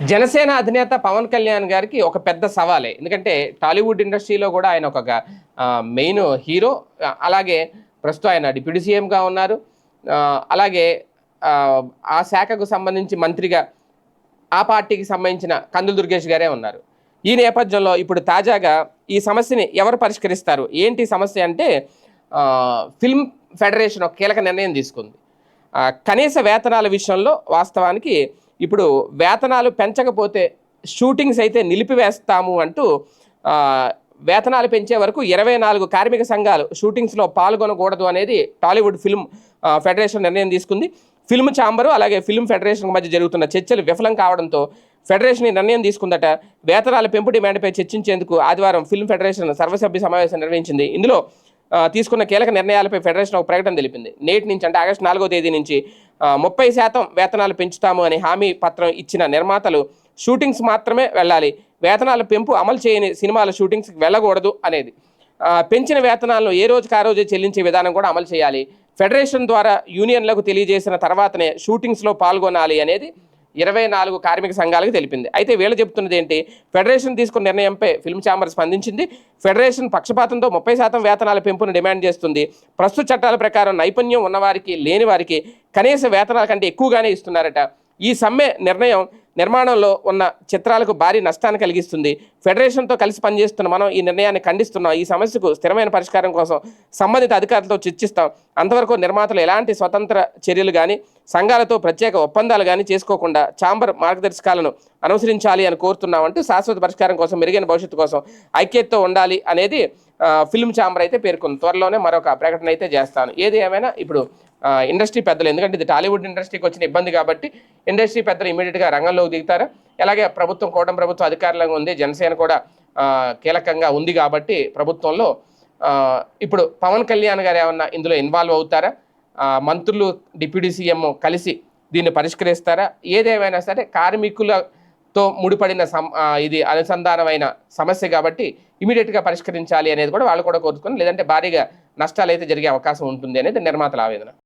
జనసేన అధినేత పవన్ కళ్యాణ్ గారికి ఒక పెద్ద సవాలే. ఎందుకంటే టాలీవుడ్ ఇండస్ట్రీలో కూడా ఆయన ఒక మెయిన్ హీరో. అలాగే ప్రస్తుతం ఆయన డిప్యూటీ సీఎంగా ఉన్నారు. అలాగే ఆ, శాఖకు సంబంధించి మంత్రిగా ఆ పార్టీకి సంబంధించిన కందులు దుర్గేష్ గారే ఉన్నారు. ఈ నేపథ్యంలో ఇప్పుడు తాజాగా ఈ సమస్యని ఎవరు పరిష్కరిస్తారు? ఏంటి సమస్య అంటే ఫిల్మ్ ఫెడరేషన్ ఒక కీలక నిర్ణయం తీసుకుంది. కనీస వేతనాల విషయంలో వాస్తవానికి ఇప్పుడు వేతనాలు పెంచకపోతే షూటింగ్స్ అయితే నిలిపివేస్తాము అంటూ వేతనాలు పెంచే వరకు ఇరవై నాలుగు కార్మిక సంఘాలు షూటింగ్స్లో పాల్గొనకూడదు అనేది టాలీవుడ్ ఫిల్మ్ ఫెడరేషన్ నిర్ణయం తీసుకుంది. ఫిల్మ్ ఛాంబరు అలాగే ఫిల్మ్ ఫెడరేషన్ మధ్య జరుగుతున్న చర్చలు విఫలం కావడంతో ఫెడరేషన్ ఈ నిర్ణయం తీసుకుందట. వేతనాల పెంపు డిమాండ్పై చర్చించేందుకు ఆదివారం ఫిల్మ్ ఫెడరేషన్ సర్వసభ్య సమావేశం నిర్వహించింది. ఇందులో తీసుకున్న కీలక నిర్ణయాలపై ఫెడరేషన్ ఒక ప్రకటన తెలిపింది. నేటి నుంచి అంటే ఆగస్టు నాలుగో తేదీ నుంచి ముప్పై శాతం వేతనాలు పెంచుతాము అని హామీ పత్రం ఇచ్చిన నిర్మాతలు షూటింగ్స్ మాత్రమే వెళ్ళాలి. వేతనాల పెంపు అమలు చేయని సినిమాల షూటింగ్స్కి వెళ్ళకూడదు అనేది. పెంచిన వేతనాలను ఏ రోజుకి ఆ రోజే చెల్లించే విధానం కూడా అమలు చేయాలి. ఫెడరేషన్ ద్వారా యూనియన్లకు తెలియజేసిన తర్వాతనే షూటింగ్స్లో పాల్గొనాలి అనేది ఇరవై నాలుగు కార్మిక సంఘాలకు తెలిపింది. అయితే వీళ్ళు చెబుతున్నది ఏంటి? ఫెడరేషన్ తీసుకున్న నిర్ణయంపై ఫిల్మ్ ఛాంబర్ స్పందించింది. ఫెడరేషన్ పక్షపాతంతో ముప్పై శాతం వేతనాల పెంపును డిమాండ్ చేస్తుంది. ప్రస్తుత చట్టాల ప్రకారం నైపుణ్యం ఉన్నవారికి లేని వారికి కనీస వేతనాల కంటే ఎక్కువగానే ఇస్తున్నారట. ఈ సమ్మె నిర్ణయం నిర్మాణంలో ఉన్న చిత్రాలకు భారీ నష్టాన్ని కలిగిస్తుంది. ఫెడరేషన్తో కలిసి పనిచేస్తున్న మనం ఈ నిర్ణయాన్ని ఖండిస్తున్నాం. ఈ సమస్యకు స్థిరమైన పరిష్కారం కోసం సంబంధిత అధికారులతో చర్చిస్తాం. అంతవరకు నిర్మాతలు ఎలాంటి స్వతంత్ర చర్యలు కానీ సంఘాలతో ప్రత్యేక ఒప్పందాలు కానీ చేసుకోకుండా ఛాంబర్ మార్గదర్శకాలను అనుసరించాలి అని కోరుతున్నామంటూ శాశ్వత పరిష్కారం కోసం మెరుగైన భవిష్యత్తు కోసం ఐక్యతతో ఉండాలి అనేది ఫిల్మ్ ఛాంబర్ అయితే పేర్కొంది. త్వరలోనే మరొక ప్రకటన అయితే చేస్తాను. ఏది ఏమైనా ఇప్పుడు ఇండస్ట్రీ పెద్దలు. ఎందుకంటే ఇది టాలీవుడ్ ఇండస్ట్రీకి వచ్చిన ఇబ్బంది కాబట్టి ఇండస్ట్రీ పెద్దలు ఇమీడియట్గా రంగంలోకి దిగుతారు? అలాగే ప్రభుత్వం కోటం ప్రభుత్వం అధికారంలో ఉంది. జనసేన కూడా కీలకంగా ఉంది కాబట్టి ప్రభుత్వంలో ఇప్పుడు పవన్ కళ్యాణ్ గారు ఏమన్నా ఇందులో ఇన్వాల్వ్ అవుతారా? మంత్రులు డిప్యూటీ సీఎం కలిసి దీన్ని పరిష్కరిస్తారా? ఏదేమైనా సరే కార్మికులతో ముడిపడిన సం ఇది అనుసంధానమైన సమస్య కాబట్టి ఇమీడియట్గా పరిష్కరించాలి అనేది కూడా వాళ్ళు కూడా కోరుకుని లేదంటే భారీగా నష్టాలు అయితే జరిగే అవకాశం ఉంటుంది అనేది నిర్మాతల ఆవేదన.